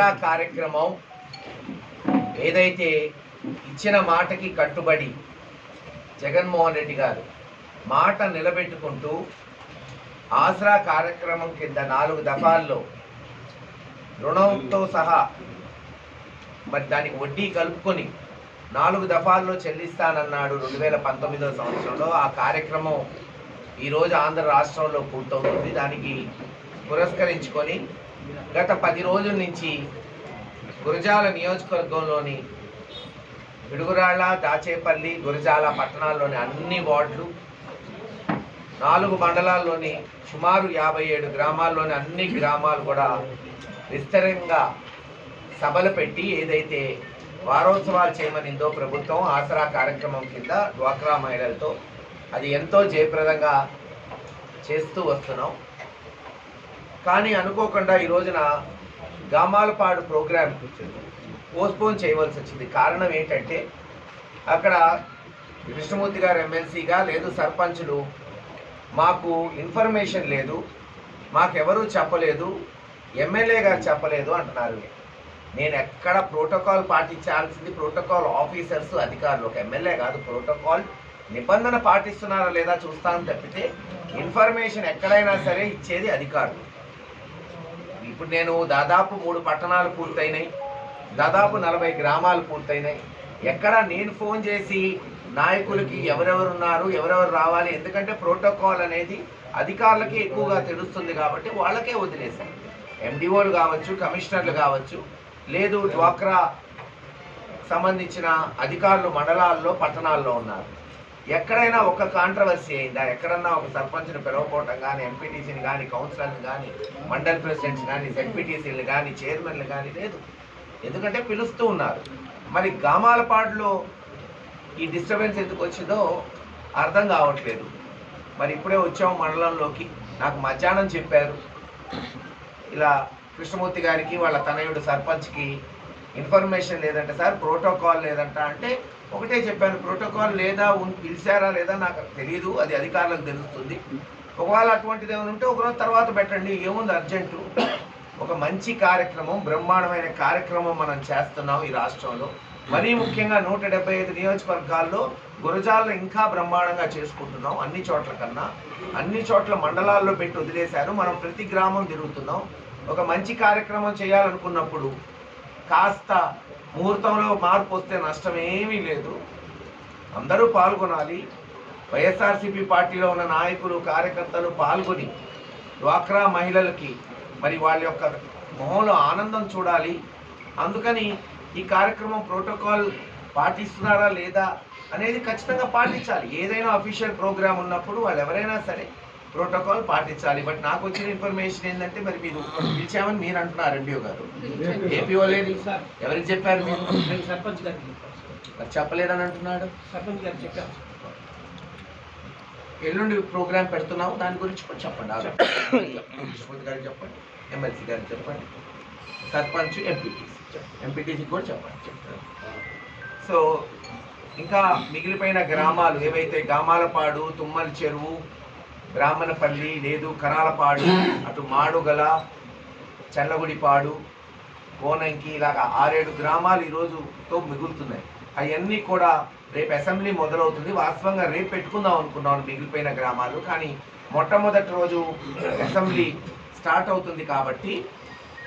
ఆసరా కార్యక్రమం ఏదైతే ఇచ్చిన మాటకి కట్టుబడి జగన్మోహన్ రెడ్డి గారు మాట నిలబెట్టుకుంటూ ఆసరా కార్యక్రమం కింద నాలుగు దఫాల్లో రుణంతో సహా మరి దానికి వడ్డీ కలుపుకొని నాలుగు దఫాల్లో చెల్లిస్తానన్నాడు రెండు వేల పంతొమ్మిదో సంవత్సరంలో. ఆ కార్యక్రమం ఈరోజు ఆంధ్ర రాష్ట్రంలో పూర్తవుతుంది. దానికి పురస్కరించుకొని గత పది రోజుల నుంచి గురజాల నియోజకవర్గంలోని పిడుగురాళ్ళ దాచేపల్లి గురజాల పట్టణాల్లోని అన్ని వార్డులు నాలుగు మండలాల్లోని సుమారు యాభై ఏడు గ్రామాల్లోని అన్ని గ్రామాలు కూడా విస్తరంగా సభలు పెట్టి ఏదైతే వారోత్సవాలు చేయమనిందో ప్రభుత్వం ఆసరా కార్యక్రమం కింద డ్వాక్రా మహిళలతో అది ఎంతో జయప్రదంగా చేస్తూ వస్తున్నాం. కానీ అనుకోకుండా ఈ రోజున గామాలపాడు ప్రోగ్రామ్ పోస్ట్పోన్ చేయవలసి వచ్చింది. కారణం ఏంటంటే అక్కడ కృష్ణమూర్తి గారు ఎమ్మెల్సీగా లేదు సర్పంచులు మాకు ఇన్ఫర్మేషన్ లేదు మాకెవరూ చెప్పలేదు ఎమ్మెల్యే గారు చెప్పలేదు అంటున్నారు. నేను ఎక్కడ ప్రోటోకాల్ పాటించాల్సింది ప్రోటోకాల్ ఆఫీసర్స్ అధికారులు. ఒక ఎమ్మెల్యే కాదు ప్రోటోకాల్ నిబంధన పాటిస్తున్నారా లేదా చూస్తాను తప్పితే ఇన్ఫర్మేషన్ ఎక్కడైనా సరే ఇచ్చేది అధికారులు. ఇప్పుడు నేను దాదాపు మూడు పట్టణాలు పూర్తయినాయి. దాదాపు నలభై గ్రామాలు పూర్తయినాయి. ఎక్కడ నేను ఫోన్ చేసి నాయకులకి ఎవరెవరు ఉన్నారు ఎవరెవరు రావాలి ఎందుకంటే ప్రోటోకాల్ అనేది అధికారులకి ఎక్కువగా తెలుస్తుంది కాబట్టి వాళ్ళకే వదిలేశాను. ఎండిఓలు కావచ్చు కమిషనర్లు కావచ్చు లేదు డ్వాక్రా సంబంధించిన అధికారులు మండలాల్లో పట్టణాల్లో ఉన్నారు. ఎక్కడైనా ఒక కాంట్రవర్సీ అయిందా? ఎక్కడన్నా ఒక సర్పంచ్ని పిలవకపోవటం కానీ ఎంపీటీసీని కానీ కౌన్సిలర్ని కానీ మండల్ ప్రెసిడెంట్స్ కానీ జెడ్పీటీసీలు కానీ చైర్మన్లు కానీ లేదు. ఎందుకంటే పిలుస్తూ ఉన్నారు. మరి గామాలపాడులో ఈ డిస్టర్బెన్స్ ఎందుకు వచ్చిందో అర్థం కావట్లేదు. మరి ఇప్పుడే వచ్చాము మండలంలోకి. నాకు మధ్యాహ్నం చెప్పారు. ఇలా కృష్ణమూర్తి గారికి వాళ్ళ తనయుడు సర్పంచ్కి ఇన్ఫర్మేషన్ లేదంటే సార్ ప్రోటోకాల్ లేదంట అంటే ఒకటే చెప్పాను ప్రోటోకాల్ లేదా ఉన్- పిలిచారా లేదా నాకు తెలియదు అది అధికారులకు తెలుస్తుంది. ఒకవేళ అటువంటిది ఏమైనా ఉంటే ఒకరోజు తర్వాత పెట్టండి ఏముంది అర్జెంటు? ఒక మంచి కార్యక్రమం బ్రహ్మాండమైన కార్యక్రమం మనం చేస్తున్నాం ఈ రాష్ట్రంలో. మరీ ముఖ్యంగా నూట డెబ్బై ఐదు నియోజకవర్గాల్లో గురజాలను ఇంకా బ్రహ్మాండంగా చేసుకుంటున్నాం అన్ని చోట్ల కన్నా. అన్ని చోట్ల మండలాల్లో పెట్టి వదిలేశారు మనం ప్రతి గ్రామం తిరుగుతున్నాం. ఒక మంచి కార్యక్రమం చేయాలనుకున్నప్పుడు కాస్త ముహూర్తంలో మార్పు వస్తే నష్టం ఏమీ లేదు. అందరూ పాల్గొనాలి. వైఎస్ఆర్సీపీ పార్టీలో ఉన్న నాయకులు కార్యకర్తలు పాల్గొని డ్వాక్రా మహిళలకి మరి వాళ్ళ యొక్క మొహంలో ఆనందం చూడాలి. అందుకని ఈ కార్యక్రమం ప్రోటోకాల్ పాటిస్తున్నారా లేదా అనేది ఖచ్చితంగా పాటించాలి. ఏదైనా అఫీషియల్ ప్రోగ్రామ్ ఉన్నప్పుడు వాళ్ళు ఎవరైనా సరే ప్రోటోకాల్ పాటించాలి. బట్ నాకు వచ్చిన ఇన్ఫర్మేషన్ ఏంటంటే మరి మీరు పిలిచామని మీరు అంటున్నారు ఎండిఓ గారు. ఏపీఓ లేదు. సార్. ఎవరికి చెప్పారు మీరు? సర్పంచ్ గారికి. మరి చెప్పలేదని అంటున్నాడు. సర్పంచ్ గారికి చెప్పాను ఎల్లుండి ప్రోగ్రామ్ పెడుతున్నావు. దాని గురించి కూడా చెప్పండి. కృష్ణమూర్తి గారికి చెప్పండి. ఎమ్మెల్సీ గారికి చెప్పండి. సర్పంచ్ ఎంపీటీసీ ఎంపీటీసీ కూడా చెప్పండి. సో ఇంకా మిగిలిపోయిన గ్రామాలు ఏవైతే గామాలపాడు తుమ్మల చెరువు బ్రాహ్మణపల్లి లేదు కరాలపాడు అటు మాడుగల చల్లగుడిపాడు కోనంకి ఇలాగా ఆరేడు గ్రామాలు ఈరోజుతో మిగులుతున్నాయి. అవన్నీ కూడా రేపు అసెంబ్లీ మొదలవుతుంది. వాస్తవంగా రేపు పెట్టుకుందాం అనుకున్నాను మిగిలిపోయిన గ్రామాలు. కానీ మొట్టమొదటి రోజు అసెంబ్లీ స్టార్ట్ అవుతుంది కాబట్టి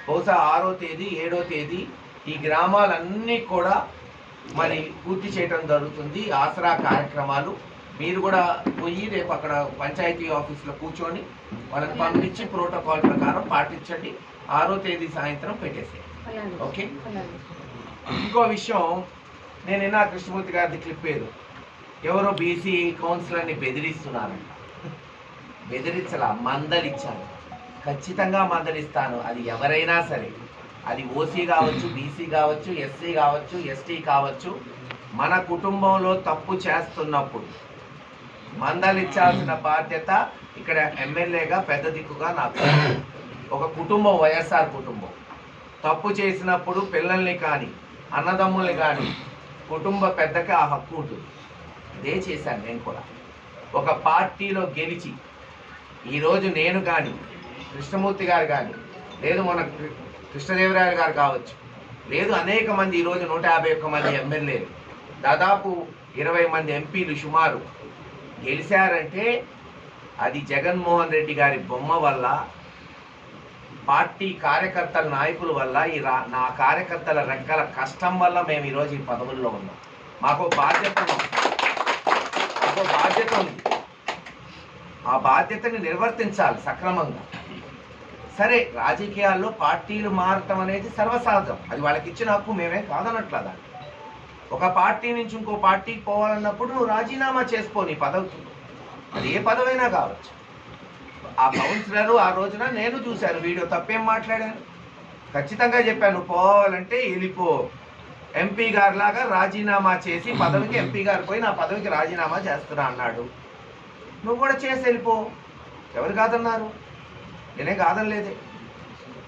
బహుశా ఆరో తేదీ ఏడో తేదీ ఈ గ్రామాలన్నీ కూడా మరి పూర్తి చేయడం జరుగుతుంది. ఆసరా కార్యక్రమాలు మీరు కూడా పోయి రేపు అక్కడ పంచాయతీ ఆఫీస్లో కూర్చొని వాళ్ళని పంపించి ప్రోటోకాల్ ప్రకారం పాటించండి. ఆరో తేదీ సాయంత్రం పెట్టేసి ఓకే? ఇంకో విషయం నేను నిన్న కృష్ణమూర్తి గారిది క్లిప్ ఏదో ఎవరో బీసీ కౌన్సిలర్ని బెదిరిస్తున్నారంట. బెదిరించలా మందలిచ్చాను ఖచ్చితంగా మందలిస్తాను. అది ఎవరైనా సరే. అది ఓసీ కావచ్చు బీసీ కావచ్చు ఎస్సీ కావచ్చు ఎస్టీ కావచ్చు మన కుటుంబంలో తప్పు చేస్తున్నప్పుడు మందలిచ్చాల్సిన బాధ్యత ఇక్కడ ఎమ్మెల్యేగా పెద్ద దిక్కుగా నాకు. ఒక కుటుంబం వైఎస్ఆర్ కుటుంబం. తప్పు చేసినప్పుడు పిల్లల్ని కానీ అన్నదమ్ముల్ని కానీ కుటుంబ పెద్దకి ఆ హక్కు ఉంటుంది. ఇదే చేశాను నేను కూడా. ఒక పార్టీలో గెలిచి ఈరోజు నేను కానీ కృష్ణమూర్తి గారు కానీ లేదు మన కృష్ణదేవరాయలు గారు కావచ్చు లేదు అనేక మంది ఈరోజు నూట యాభై ఒక్క మంది ఎమ్మెల్యేలు. దాదాపు ఇరవై మంది ఎంపీలు సుమారు గెలిచారంటే అది జగన్మోహన్ రెడ్డి గారి బొమ్మ వల్ల పార్టీ కార్యకర్తల నాయకుల వల్ల ఈ రా నా కార్యకర్తల రెక్కల కష్టం వల్ల మేము ఈరోజు ఈ పదవుల్లో ఉన్నాం. మాకు బాధ్యత ఉంది. మాకు బాధ్యత ఉంది. ఆ బాధ్యతని నిర్వర్తించాలి సక్రమంగా. సరే రాజకీయాల్లో పార్టీలు మారటం అనేది సర్వసహజం అది వాళ్ళకి ఇచ్చిన హక్కు మేమే కాదనట్లా దాన్ని ఒక పార్టీ నుంచి ఇంకో పార్టీకి పోవాలన్నప్పుడు నువ్వు రాజీనామా చేసుకో నీ పదవికి అది ఏ పదవైనా కావచ్చు. ఆ కౌన్సిలర్ ఆ రోజున నేను చూశాను వీడియో తప్పేం మాట్లాడాను ఖచ్చితంగా చెప్పాను పోవాలంటే వెళ్ళిపో. ఎంపీ గారి లాగా రాజీనామా చేసి పదవికి ఎంపీ గారు పోయి నా పదవికి రాజీనామా చేస్తున్నా అన్నాడు. నువ్వు కూడా చేసి వెళ్ళిపో. ఎవరు కాదన్నారు? నేనే కాదనలేదే.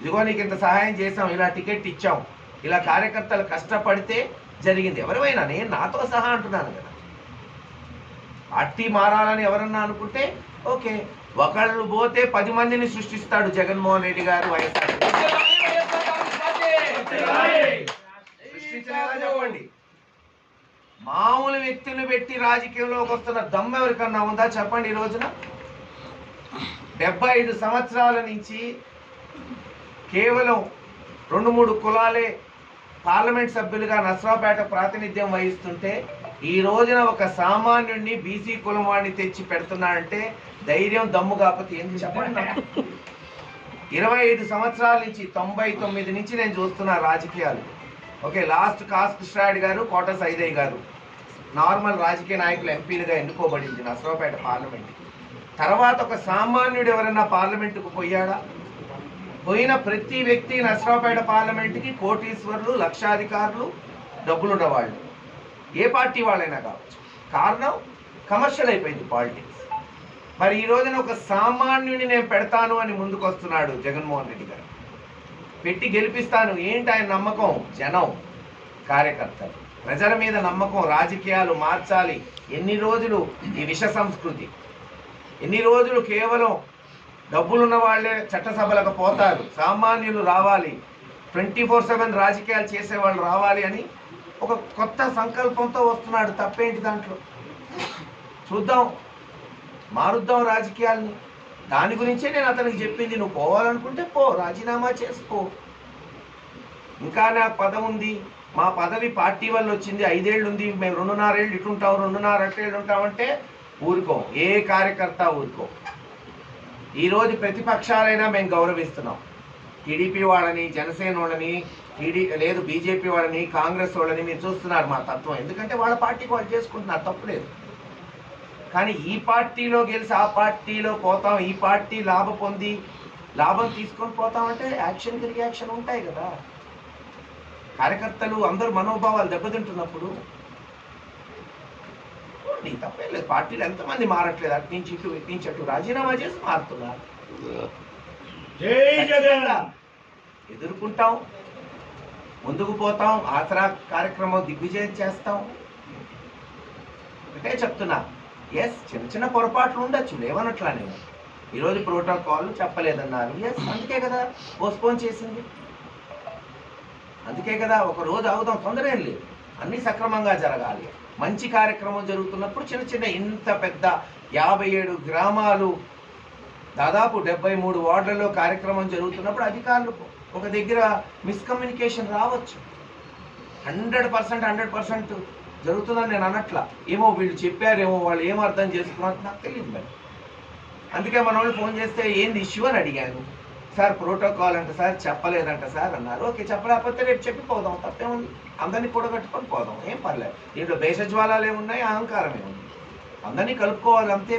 ఇదిగో నీకు ఇంత సహాయం చేసాం ఇలా టికెట్ ఇచ్చాం. ఇలా కార్యకర్తలు కష్టపడితే జరిగింది. ఎవరివైనా నేను నాతో సహా అంటున్నాను కదా. అట్టి మారాలని ఎవరన్నా అనుకుంటే ఓకే. ఒకళ్ళు పోతే పది మందిని సృష్టిస్తాడు జగన్మోహన్ రెడ్డి గారు వైఎస్ఆర్ చెప్పండి? మామూలు వ్యక్తులు పెట్టి రాజకీయంలోకి వస్తున్న దమ్మ ఎవరికన్నా ఉందా చెప్పండి ఈ రోజున? డెబ్బై ఐదు సంవత్సరాల నుంచి కేవలం రెండు మూడు కులాలే పార్లమెంట్ సభ్యులుగా నస్రాపేట ప్రాతినిధ్యం వహిస్తుంటే ఈ రోజున ఒక సామాన్యుడిని బీసీ కులం వాడిని తెచ్చి పెడుతున్నాడంటే ధైర్యం దమ్ము కాకపోతే ఏంది చెప్పండి ఇరవై ఐదు సంవత్సరాల నుంచి తొంభై తొమ్మిది నుంచి నేను చూస్తున్నా రాజకీయాలు. ఓకే లాస్ట్ కాస్ట్ కృష్ణారెడ్డి గారు కోట సైదయ్య గారు. నార్మల్ రాజకీయ నాయకులు ఎంపీలుగా ఎన్నుకోబడింది నసరావుపేట పార్లమెంట్ తర్వాత ఒక సామాన్యుడు ఎవరైనా పార్లమెంటుకు పోయాడా? పోయిన ప్రతి వ్యక్తి నసరాపేట పార్లమెంట్కి కోటీశ్వరులు లక్షాధికారులు డబ్బులున్న వాళ్ళు ఏ పార్టీ వాళ్ళైనా కావచ్చు. కారణం కమర్షియల్ అయిపోయింది పాలిటిక్స్. మరి ఈ రోజున ఒక సామాన్యుని నేను పెడతాను అని ముందుకు వస్తున్నాడు జగన్మోహన్ రెడ్డి గారు. పెట్టి గెలిపిస్తాను. ఏంటి ఆయన నమ్మకం? జనం కార్యకర్తలు. ప్రజల మీద నమ్మకం రాజకీయాలు మార్చాలి. ఎన్ని రోజులు ఈ విష సంస్కృతి? ఎన్ని రోజులు కేవలం డబ్బులున్న వాళ్ళే చట్టసభలకు పోతారు. సామాన్యులు రావాలి. ట్వంటీ ఫోర్ సెవెన్ రాజకీయాలు చేసేవాళ్ళు రావాలి అని ఒక కొత్త సంకల్పంతో వస్తున్నాడు తప్పేంటి దాంట్లో? చూద్దాం. మారుద్దాం రాజకీయాల్ని. దాని గురించే నేను అతనికి చెప్పింది. నువ్వు పోవాలనుకుంటే పో రాజీనామా చేసుకో ఇంకా నాకు పదం ఉంది. మా పదవి పార్టీ వల్ల వచ్చింది. ఐదేళ్ళు ఉంది. మేము రెండున్నరేళ్ళు ఇటుంటాం రెండున్నర అట్టేళ్ళు ఉంటామంటే ఊరుకోం. ఏ కార్యకర్త ఊరుకో. ఈరోజు ప్రతిపక్షాలైనా మేము గౌరవిస్తున్నాం. టీడీపీ వాళ్ళని జనసేన వాళ్ళని టీడీ లేదు బీజేపీ వాళ్ళని కాంగ్రెస్ వాళ్ళని మీరు చూస్తున్నారు మా తత్వం. ఎందుకంటే వాళ్ళ పార్టీకి వాళ్ళు చేసుకుంటున్నారు తప్పులేదు. కానీ ఈ పార్టీలో గెలిచి ఆ పార్టీలో పోతాం ఈ పార్టీ లాభ పొంది లాభం తీసుకొని పోతామంటే యాక్షన్కి రియాక్షన్ ఉంటాయి కదా. కార్యకర్తలు అందరూ మనోభావాలు దెబ్బతింటున్నప్పుడు నీ తప్పేం లేదు. పార్టీలు ఎంతమంది మారట్లేదు. అటు నుంచి ఇటు ఇటు నుంచి అటు రాజీనామా చేసి మారుతున్నారు. ఎదుర్కొంటాం ముందుకు పోతాం ఆసరా కార్యక్రమం దిగ్విజయం చేస్తాం. ఒకటే చెప్తున్నా. ఎస్ చిన్న చిన్న పొరపాట్లు ఉండొచ్చు లేవనట్లా నేను ఈరోజు ప్రోటోకాల్ చెప్పలేదన్నారు. ఎస్ అందుకే కదా పోస్ట్పోన్ చేసింది. అందుకే కదా ఒక రోజు అవుదాం తొందర ఏం లేదు. అన్నీ సక్రమంగా జరగాలి. మంచి కార్యక్రమం జరుగుతున్నప్పుడు చిన్న చిన్న ఇంత పెద్ద యాభై ఏడు గ్రామాలు దాదాపు డెబ్బై మూడు వార్డులలో కార్యక్రమం జరుగుతున్నప్పుడు అధికారులు ఒక దగ్గర మిస్కమ్యూనికేషన్ రావచ్చు. హండ్రెడ్ పర్సెంట్ హండ్రెడ్ పర్సెంట్ జరుగుతుందని నేను అనట్లా. ఏమో వీళ్ళు చెప్పారేమో వాళ్ళు ఏం అర్థం చేసుకున్నారు నాకు తెలియదు మరి. అందుకే మన వాళ్ళు ఫోన్ చేస్తే ఏంది ఇష్యూ అని అడిగాను సార్ ప్రోటోకాల్ అంటే సార్ చెప్పలేదంట సార్ అన్నారు. ఓకే చెప్పలేకపోతే రేపు చెప్పి పోదాం తప్పేముంది? అందరినీ కూడగట్టుకొని పోదాం ఏం పర్లేదు. దీంట్లో భేషజ్వాలాలు ఏమున్నాయి అహంకారం ఏముంది అందరినీ కలుపుకోవాలి అంతే.